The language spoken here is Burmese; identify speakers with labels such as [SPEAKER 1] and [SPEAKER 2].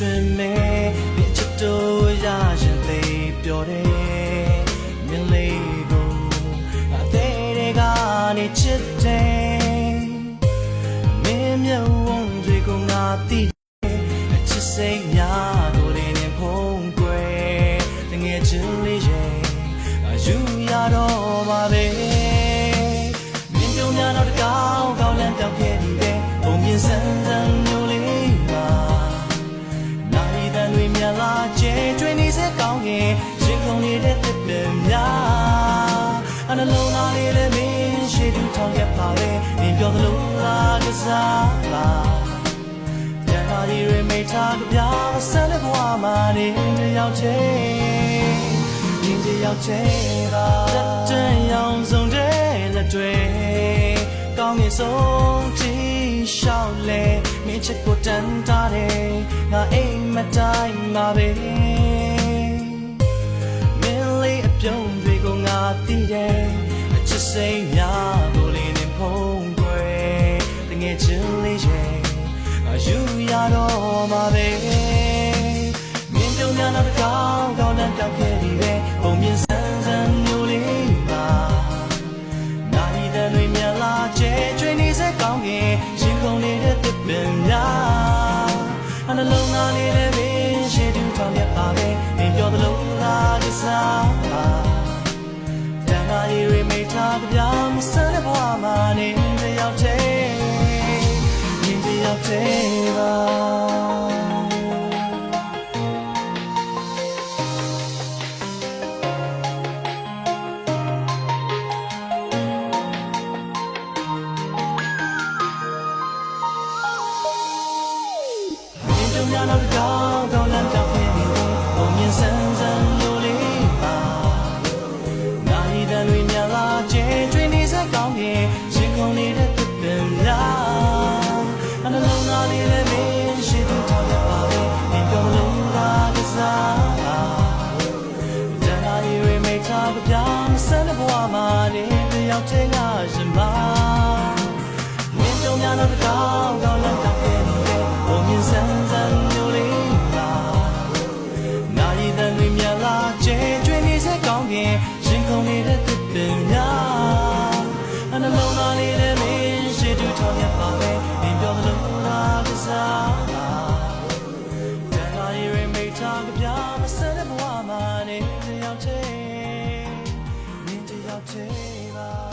[SPEAKER 1] မဲမြစ်ချစ်တို့ရရင်လေးပြောတယ်မြင်လေးကိုအသေးတွေကနေချစ်တယ်မင်းမြတ်ဝန်တွေကိုငါသိအချစ်စိတ်များတို့တွေနဲ့ဖုံးကွယ်တငယ်ချင်းလေးရဲ့အယူရတော့ပါပဲမြင်ပြုံများတော့တကောင်းကောင်းလမ်းပြောင်းခဲ့ပြီပဲဘုံမြင်ဆန်းဆန်းမျိုး ကျွေးနေစေကောင်းရင်ရင်ကုန်နေတဲ့တစ်ပင်များအနှလုံးသားလေးလည်းမင်းရှိသူထောင်ခဲ့ပါလေနင်ပြောသလိုလားကစားလားတန်တာဒီတွေမိထားကြပြဆန်းတဲ့ဘဝမှာနေတယောက်ချင်းဒီတယောက်ချင်းကတန်ရောင်ဆုံးတဲ့လက်တွေကောင်းမြတ်ဆုံးကြည့်ရှောက်လေမင်းချစ်ကိုတန်တာတယ်ငါအိမ်မတိုင်းမှာပဲ စ်စိတ်များကိုလေးနဲ့ဖုံးကွယ်တငယ်ချင်းလေးရဲ့အယူရတော့မှာပဲ တယောက်တည်းပါမြင်ကြများတော့ကောင်းကောင်းလမ်းပြော တွေမိထားကြပြမစတဲ့ဘဝမှာနေတယောက်တည်းကရှင်ပါမြင်ကြုံများတော့ကောင်းကောင်းလမ်းတောက်ခဲ့တယ်ဘုံမြင်ဆန်းဆန်းမျိုးလေးပါနိုင်တဲ့တွေမြလာကျဲကျွေးနေစေကောင်းခင်ရှင်ကုန်နေတဲ့တစ်ပင်များအနှလုံးသားလေးလည်းမင်းရှိသူထောင်ရပါပဲ save us.